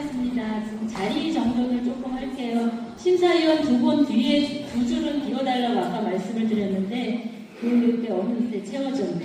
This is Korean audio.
하겠습니다. 지금 자리 정정을 조금 할게요. 심사위원 두 분 뒤에 두 줄은 비워달라고 아까 말씀을 드렸는데 그 그때 어느 때 채워졌네요.